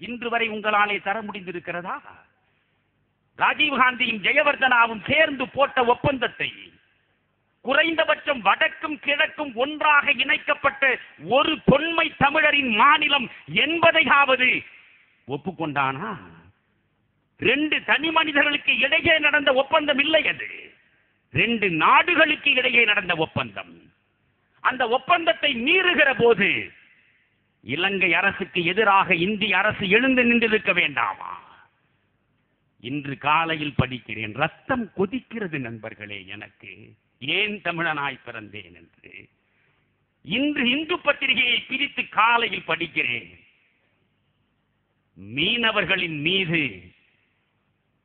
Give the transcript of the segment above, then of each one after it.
இன்று வரை உங்களாலே தர முடிந்திருக்கிறதா? ராஜீவ்காந்தியும் ஜெயவர்தனாவும் சேர்ந்து போட்ட ஒப்பந்தத்தை குறைந்தபட்சம் வடக்கும் கிழக்கும் ஒன்றாக இணைக்கப்பட்ட ஒரு தொன்மை தமிழரின் மாநிலம் என்பதையாவது ஒப்புக்கொண்டானா? ரெண்டு தனி மனிதர்களுக்கு இடையே நடந்த ஒப்பந்தம் இல்லை அது. ரெண்டு நாடுகளுக்கு இடையே நடந்த ஒப்பந்தம். அந்த ஒப்பந்தத்தை மீறுகிற போது இலங்கை அரசுக்கு எதிராக இந்திய அரசு எழுந்து நின்றிருக்க வேண்டாமா? இன்று காலையில் படிக்கிறேன். ரத்தம் கொதிக்கிறது நண்பர்களே எனக்கு. ஏன் தமிழனாய் பிறந்தேன் என்று. இன்று இந்து பத்திரிகையை பிரித்து காலையில் படிக்கிறேன். மீனவர்களின் மீது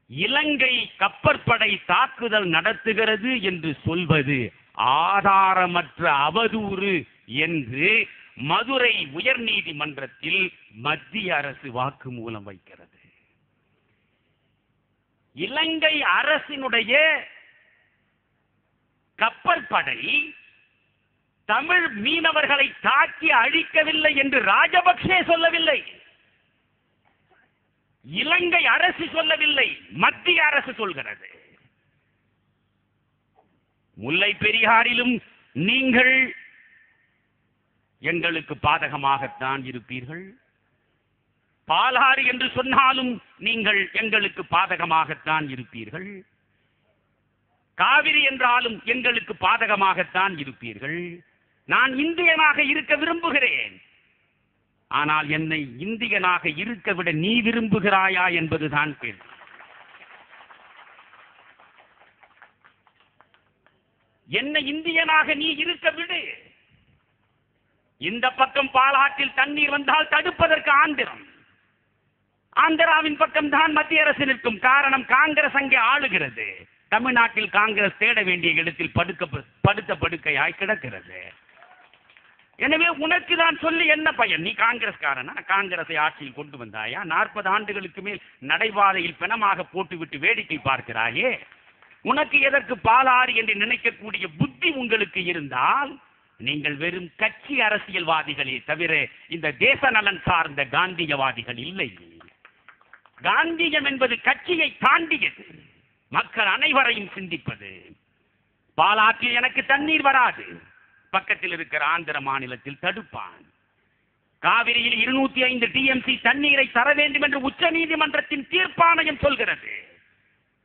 இலங்கை கப்பற்படை தாக்குதல் நடத்துகிறது என்று சொல்வது ஆதாரமற்ற அவதூறு என்று மதுரை உயர் நீதிமன்றத்தில் மத்திய அரசு வாக்குமூலம் வைக்கிறது. இலங்கை அரசினுடைய கப்பற்படை தமிழ் மீனவர்களை தாக்கி அழிக்கவில்லை என்று ராஜபக்சே சொல்லவில்லை. இலங்கை அரசு சொல்லவில்லை மத்திய அரசு சொல்கிறது. முல்லை பெரியாரிலும் நீங்கள் எங்களுக்கு பாதகமாகத்தான் இருப்பீர்கள். பாலாறு என்று சொன்னாலும் நீங்கள் எங்களுக்கு பாதகமாகத்தான் இருப்பீர்கள். காவிரி என்றாலும் எங்களுக்கு பாதகமாகத்தான் இருப்பீர்கள். நான் இந்தியனாக இருக்க விரும்புகிறேன். ஆனால் என்னை இந்தியனாக இருக்க விட நீ விரும்புகிறாயா என்பதுதான் கேள்வி. என்னை இந்தியனாக நீ இருக்க விடு. இந்த பக்கம் பாலாற்றில் தண்ணீர் வந்தால் தடுப்பதற்கு ஆந்திரம். ஆந்திராவின் பக்கம் தான் மத்திய அரசு நிற்கும். காரணம் காங்கிரஸ் அங்கே ஆளுகிறது. தமிழ்நாட்டில் காங்கிரஸ் தேட வேண்டிய இடத்தில் படுக்க படுத்த படுக்கையாய் கிடக்கிறது. எனவே உனக்கு நான் சொல்லி என்ன பயன்? நீ காங்கிரஸ்காரனா? காங்கிரஸை ஆட்சியில் கொண்டு வந்தாயா? நாற்பது ஆண்டுகளுக்கு மேல் நடைபாதையில் பிணமாக போட்டுவிட்டு வேடிக்கை பார்க்கிறாயே. உனக்கு எதற்கு பாலாறு என்று நினைக்கக்கூடிய புத்தி உங்களுக்கு இருந்தால் நீங்கள் வெறும் கட்சி அரசியல்வாதிகளே தவிர இந்த தேச நலன் சார்ந்த காந்தியவாதிகள் இல்லை. காந்தியம் என்பது கட்சியை தாண்டியது. மக்கள் அனைவரையும் சிந்திப்பது. பாலாற்றில் எனக்கு தண்ணீர் வராது. பக்கத்தில் இருக்கிற ஆந்திர மாநிலத்தில் தடுப்பான். காவிரியில் இருநூத்தி ஐந்து டிஎம்சி தண்ணீரை தர வேண்டும் என்று உச்ச நீதிமன்றத்தின் தீர்ப்பாணையம் சொல்கிறது.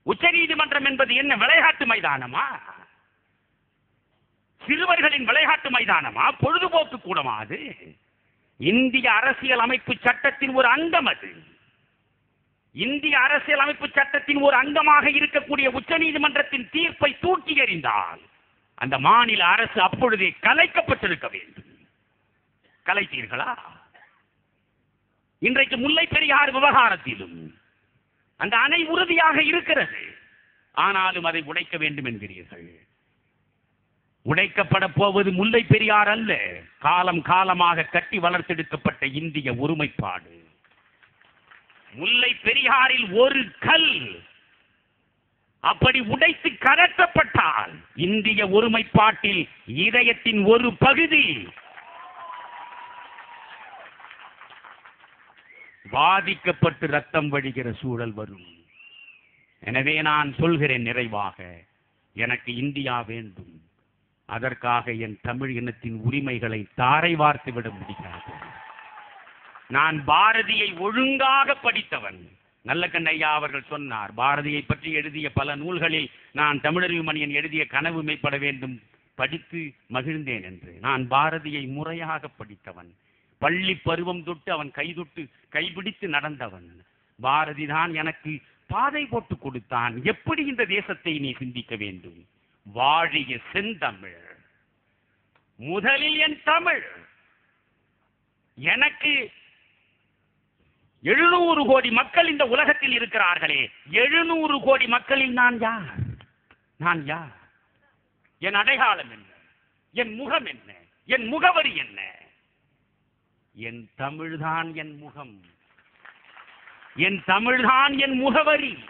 உச்ச நீதிமன்றம் என்பது என்ன விளையாட்டு மைதானமா? சிறுவர்களின் விளையாட்டு மைதானமா? பொழுதுபோக்கு கூடமா அது? இந்திய அரசியல் அமைப்பு சட்டத்தின் ஒரு அங்கம் அது. இந்திய அரசியல் அமைப்பு சட்டத்தின் ஒரு அங்கமாக இருக்கக்கூடிய உச்சநீதிமன்றத்தின் தீர்ப்பை தூக்கி எறிந்தால் அந்த மாநில அரசு அப்பொழுதே கலைக்கப்பட்டிருக்க வேண்டும். கலைத்தீர்களா? இன்றைக்கு முல்லை பெரியார் விவகாரத்திலும் அந்த அணை உறுதியாக இருக்கிறது. ஆனாலும் அதை உடைக்க வேண்டும் என்கிறீர்கள். உடைக்கப்பட போவது முல்லை பெரியார் அல்ல. காலம் காலமாக கட்டி வளர்த்தெடுக்கப்பட்ட இந்திய ஒருமைப்பாடு. முல்லை பெரியாரில் ஒரு கல். அப்படி உடைத்து கடத்தப்பட்டால் இந்திய ஒருமைப்பாட்டில் இதயத்தின் ஒரு பகுதி. பாதிக்கப்பட்டு ரத்தம் வழிகிற சூழல் வரும். எனவே நான் சொல்கிறேன் நிறைவாக எனக்கு இந்தியா வேண்டும். அதற்காக என் தமிழ் இனத்தின் உரிமைகளை தாரை வார்த்து விட முடியாது. நான் பாரதியை ஒழுங்காக படித்தவன். நல்ல கண்ணையா அவர்கள் சொன்னார் பாரதியை பற்றி எழுதிய பல நூல்களில் நான் தமிழறிவு மணியன் எழுதிய கனவு மேற்பட வேண்டும் படித்து மகிழ்ந்தேன் என்று. நான் பாரதியை முறையாக படித்தவன். பள்ளி பருவம் தொட்டு அவன் கைதொட்டு கைபிடித்து நடந்தவன். பாரதி தான் எனக்கு பாதை போட்டு கொடுத்தான். எப்படி இந்த தேசத்தை நீ சிந்திக்க வேண்டும்? வாழிய செந்தமிழ். முதலில் என் தமிழ். எனக்கு எழுநூறு கோடி மக்கள் இந்த உலகத்தில் இருக்கிறார்களே. எழுநூறு கோடி மக்களில் நான் யார்? நான் யார்? என் அடையாளம் என்ன? என் முகம் என்ன? என் முகவரி என்ன? என் தமிழ்தான் என் முகம். என் தமிழ்தான் என் முகவரி.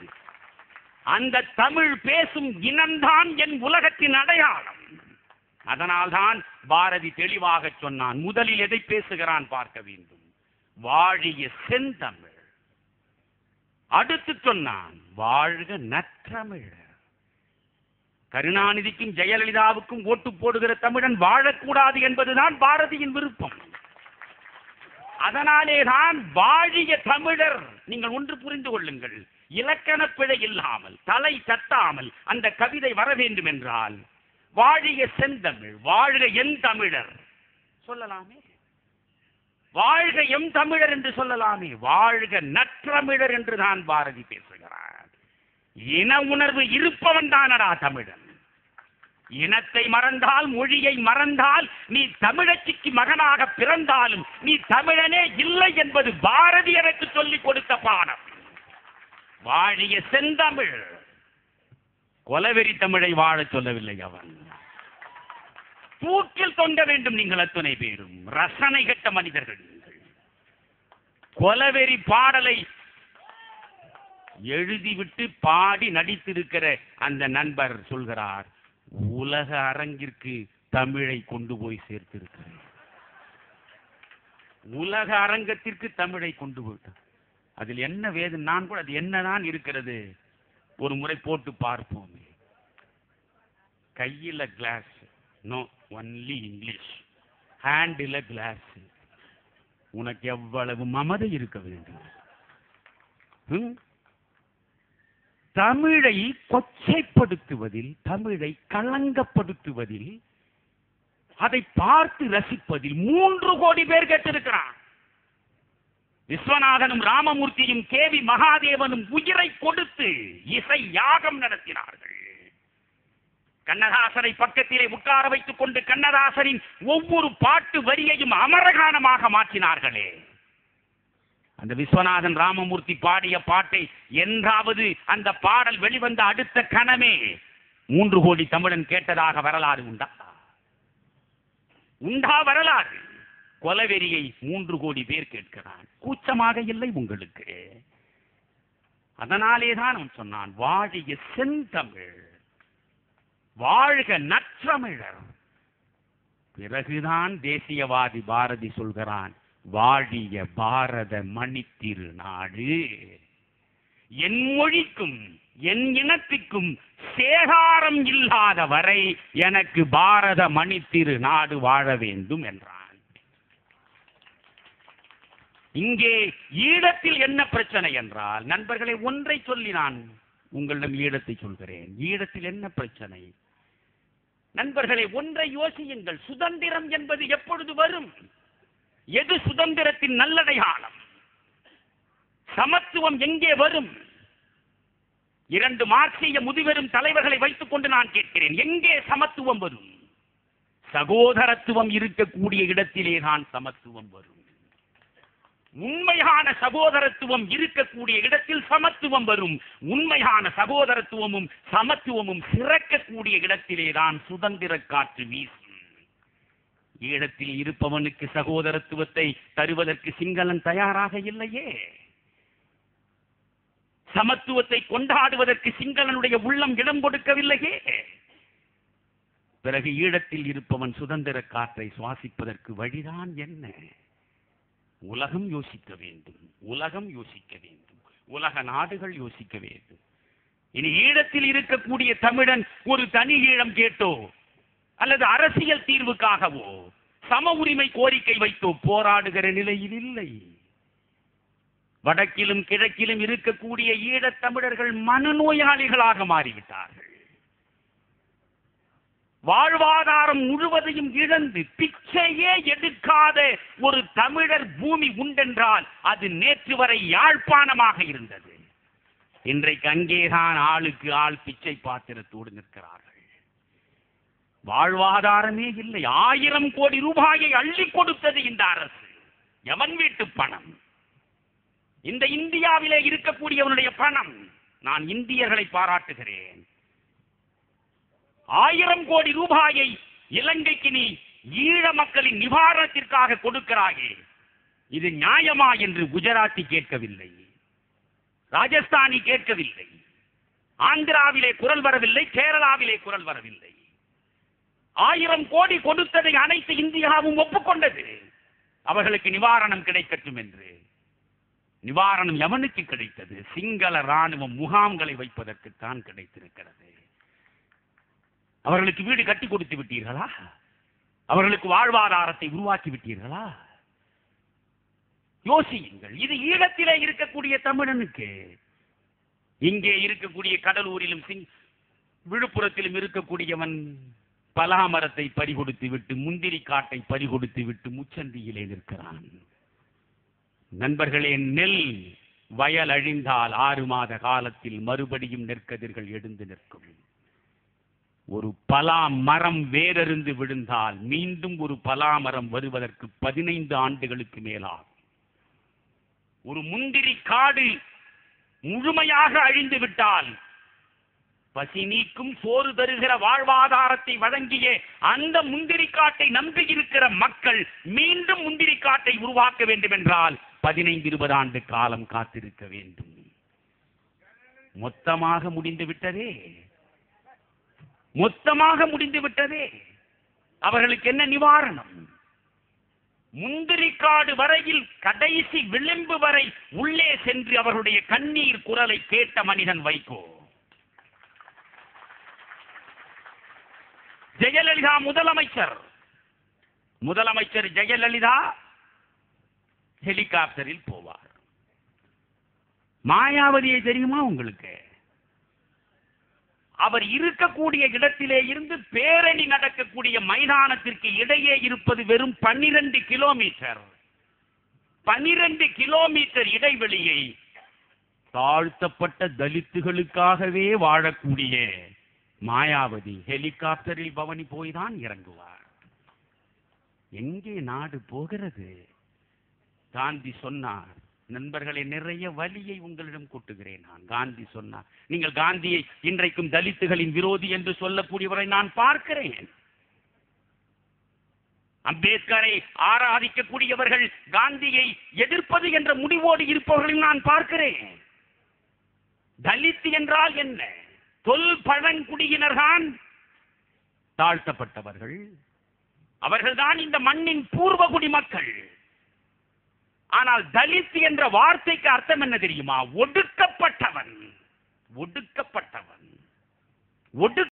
அந்த தமிழ் பேசும் இனம்தான் என் உலகத்தின் அடையாளம். அதனால்தான் பாரதி தெளிவாக சொன்னான் முதலில் எதை பேசுகிறான் பார்க்க வேண்டும்? வாழிய செந்தமிழ். அடுத்து சொன்னான் வாழ்க நற்றமிழர் கருணாநிதிக்கும் ஜெயலலிதாவுக்கும் ஓட்டு போடுகிற தமிழன் வாழக்கூடாது என்பதுதான் பாரதியின் விருப்பம். அதனாலே தான் வாழிய தமிழர் நீங்கள் ஒன்று புரிந்து கொள்ளுங்கள் இலக்கண பிழை இல்லாமல் தலை தட்டாமல் அந்த கவிதை வர வேண்டும் என்றால் வாழிய செந்தமிழ் வாழ்க என் தமிழர். சொல்லலாமே. வாழ்க எம் தமிழர் என்று சொல்லலாமே. வாழ்க நற்றமிழர் என்று தான் பாரதி பேசுகிறார். இன உணர்வு இருப்பவன் தானடா தமிழன். இனத்தை மறந்தால் மொழியை மறந்தால் நீ தமிழச்சிக்கு மகனாக பிறந்தாலும் நீ தமிழனே இல்லை என்பது பாரதி எனக்கு சொல்லிக் கொடுத்த பாடம். வாழிய செந்தமிழ் கொலவெறி தமிழை வாழச் சொல்லவில்லை அவன். தூக்கில் தொங்க வேண்டும் நீங்கள் அத்துணை பேரும். ரசனை கெட்ட மனிதர்கள் நீங்கள். கொலவெறி பாடலை எழுதிவிட்டு பாடி நடித்திருக்கிற அந்த நண்பர் சொல்கிறார் உலக அரங்கிற்கு தமிழை கொண்டு போய் சேர்த்திருக்கிறேன். உலக அரங்கத்திற்கு தமிழை கொண்டு போயிட்டான் அதில் என்ன வேதம் நான் கூட அது என்னதான் இருக்கிறது? ஒரு முறை போட்டு பார்ப்போம். கையில glass no only English handle glass உனக்கு எவ்வளவு மமதை இருக்க வேண்டும்? ம்? தமிழை கொச்சைப்படுத்துவதில் தமிழை களங்கப்படுத்துவதில் அதை பார்த்து ரசிப்பதில் மூன்று கோடி பேர் கேட்டிருக்கிறான். விஸ்வநாதனும் ராமமூர்த்தியும் கேவி மகாதேவனும் உயிரை கொடுத்து இசை யாகம் நடத்தினார்கள். கண்ணதாசரை பக்கத்திலே உட்கார வைத்துக் கொண்டு கண்ணதாசனின் ஒவ்வொரு பாட்டு வரியையும் அமரகானமாக மாற்றினார்களே. அந்த விஸ்வநாதன் ராமமூர்த்தி பாடிய பாட்டை என்றாவது அந்த பாடல் வெளிவந்த அடுத்த கணமே மூன்று கோடி தமிழன் கேட்டதாக வரலாறு உண்டா? உண்டா வரலாறு? கொலவெறியை மூன்று கோடி பேர் கேட்கிறான். கூச்சமாக இல்லை உங்களுக்கு. அதனாலே தான் அவன் சொன்னான் வாழிய செந்தமிழ் வாழ்க நற்றமிழர். பிறகுதான் தேசியவாதி பாரதி சொல்கிறான் வாழிய பாரத மணித்திரு நாடு என் மொழிக்கும் என் இனத்துக்கும் சேகாரம் இல்லாத வரை எனக்கு பாரத மணித்திரு நாடு வாழ வேண்டும் என்றான். இங்கே ஈழத்தில் என்ன பிரச்சனை என்றால் நண்பர்களை ஒன்றை சொல்லி நான் உங்களிடம் ஈழத்தை சொல்கிறேன். ஈழத்தில் என்ன பிரச்சனை? நண்பர்களை ஒன்றை யோசியுங்கள். சுதந்திரம் என்பது எப்பொழுது வரும்? எது சுதந்திரத்தின் நல்லடையாளம்? சமத்துவம் எங்கே வரும்? இரண்டு மார்க்சிய முதிவெரும் தலைவர்களை வைத்துக் கொண்டு நான் கேட்கிறேன். எங்கே சமத்துவம் வரும்? சகோதரத்துவம் இருக்கக்கூடிய இடத்திலே தான் சமத்துவம் வரும். உண்மையான சகோதரத்துவம் இருக்கக்கூடிய இடத்தில் சமத்துவம் வரும். உண்மையான சகோதரத்துவமும் சமத்துவமும் சிறக்கக்கூடிய இடத்திலே தான் சுதந்திர காற்று வீசும். ஈழத்தில் இருப்பவனுக்கு சகோதரத்துவத்தை தருவதற்கு சிங்களன் தயாராக இல்லையே. சமத்துவத்தை கொண்டாடுவதற்கு சிங்களனுடைய உள்ளம் இடம் கொடுக்கவில்லையே. பிறகு ஈழத்தில் இருப்பவன் சுதந்திர காற்றை சுவாசிப்பதற்கு வழிதான் என்ன? உலகம் யோசிக்க வேண்டும். உலகம் யோசிக்க வேண்டும். உலக நாடுகள் யோசிக்க வேண்டும். இனி ஈழத்தில் இருக்கக்கூடிய தமிழன் ஒரு தனி ஈழம் கேட்டோ? அல்லது அரசியல் தீர்வுக்காகவோ? சம உரிமை கோரிக்கை வைத்தோ? போராடுகிற நிலையில் இல்லை. வடக்கிலும் கிழக்கிலும் இருக்கக்கூடிய ஈழத் தமிழர்கள் மனநோயாளிகளாக மாறிவிட்டார்கள். வாழ்வாதாரம் முழுவதையும் இழந்து பிச்சையே எடுக்காத ஒரு தமிழர் பூமி உண்டென்றால் அது நேற்று வரை யாழ்ப்பாணமாக இருந்தது. இன்றைக்கு அங்கேதான் ஆளுக்கு ஆள் பிச்சை பாத்திரத்தோடு நிற்கிறார்கள். வாழ்வாதாரமே இல்லை. ஆயிரம் கோடி ரூபாயை அள்ளி கொடுத்தது இந்த அரசு. எவன் வீட்டு பணம்? இந்த இந்தியாவிலே இருக்கக்கூடியவனுடைய பணம். நான் இந்தியர்களை பாராட்டுகிறேன். ஆயிரம் கோடி ரூபாயை இலங்கைக்கு நீ ஈழ மக்களின் நிவாரணத்திற்காக கொடுக்கிறாயே. இது நியாயமா என்று குஜராத்தி கேட்கவில்லை. ராஜஸ்தானி கேட்கவில்லை. ஆந்திராவிலே குரல் வரவில்லை கேரளாவிலே குரல் வரவில்லை. ஆயிரம் கோடி கொடுத்ததை அனைத்து இந்தியாவும் ஒப்புக்கொண்டது. அவர்களுக்கு நிவாரணம் கிடைக்கட்டும் என்று. நிவாரணம் எவனுக்கு கிடைத்தது? சிங்கள ராணுவம் முகாம்களை வைப்பதற்குத்தான் கிடைத்திருக்கிறது. அவர்களுக்கு வீடு கட்டி கொடுத்து விட்டீர்களா? அவர்களுக்கு வாழ்வாதாரத்தை உருவாக்கி விட்டீர்களா? யோசியுங்கள் இது ஈழத்திலே இருக்கக்கூடிய தமிழனுக்கு. இங்கே இருக்கக்கூடிய கடலூரிலும் சிங் விழுப்புரத்திலும் இருக்கக்கூடியவன் பலாமரத்தை பறிகொடுத்து விட்டு முந்திரி காட்டை பறிகொடுத்து விட்டு முச்சந்தியிலே நிற்கிறான். நண்பர்களே நெல் வயல் அழிந்தால் ஆறு மாத காலத்தில் மறுபடியும் நெற்கதிர்கள் எழுந்து நிற்கும். ஒரு பலா மரம் வேரறிந்து விழுந்தால் மீண்டும் ஒரு பலா மரம் வருவதற்கு பதினைந்து ஆண்டுகளுக்கு மேலாகும். ஒரு முந்திரி காடு முழுமையாக அழிந்து விட்டால் பசி நீக்கும் சோறு தருகிற வாழ்வாதாரத்தை வழங்கிய அந்த முந்திரி காட்டை நம்பியிருக்கிற மக்கள் மீண்டும் முந்திரி காட்டை உருவாக்க வேண்டும் என்றால் பதினைந்து இருபது ஆண்டு காலம் காத்திருக்க வேண்டும். மொத்தமாக முடிந்து விட்டதே. மொத்தமாக முடிந்து விட்டதே. அவர்களுக்கு என்ன நிவாரணம்? முந்திரிக்காடு வரையில் கடைசி விளிம்பு வரை உள்ளே சென்று அவர்களுடைய கண்ணீர் குரலை கேட்ட மனிதன் வைகோ. ஜெயலலிதா முதலமைச்சர். முதலமைச்சர் ஜெயலலிதா ஹெலிகாப்டரில் போவார். மாயாவதியை தெரியுமா உங்களுக்கு? அவர் இருக்கக்கூடிய இடத்திலே இருந்து பேரணி நடக்கக்கூடிய மைதானத்திற்கு இடையே இருப்பது வெறும் பன்னிரண்டு கிலோமீட்டர். பனிரெண்டு கிலோமீட்டர் இடைவெளியை தாழ்த்தப்பட்ட தலித்துகளுக்காகவே வாழக்கூடிய மாயாவதி ஹெலிகாப்டரில் பவனி போய்தான் இறங்குவார். எங்கே நாடு போகிறது? காந்தி சொன்னார் நண்பர்களே நிறைய வலியை உங்களிடம் கூட்டுகிறேன் நான். காந்தி சொன்னார் நீங்கள் காந்தியை இன்றைக்கும் தலித்துகளின் விரோதி என்று சொல்லக்கூடியவரை நான் பார்க்கிறேன். அம்பேத்கரை ஆராதிக்கக்கூடியவர்கள் காந்தியை எதிர்ப்பது என்ற முடிவோடு இருப்பவர்களை நான் பார்க்கிறேன். தலித் என்றால் என்ன? தொல் பழங்குடியினர்தான் தாழ்த்தப்பட்டவர்கள். அவர்கள்தான் இந்த மண்ணின் பூர்வகுடி மக்கள். ஆனால் தலித் என்ற வார்த்தைக்கு அர்த்தம் என்ன தெரியுமா? ஒடுக்கப்பட்டவன். ஒடுக்கப்பட்டவன். ஒடு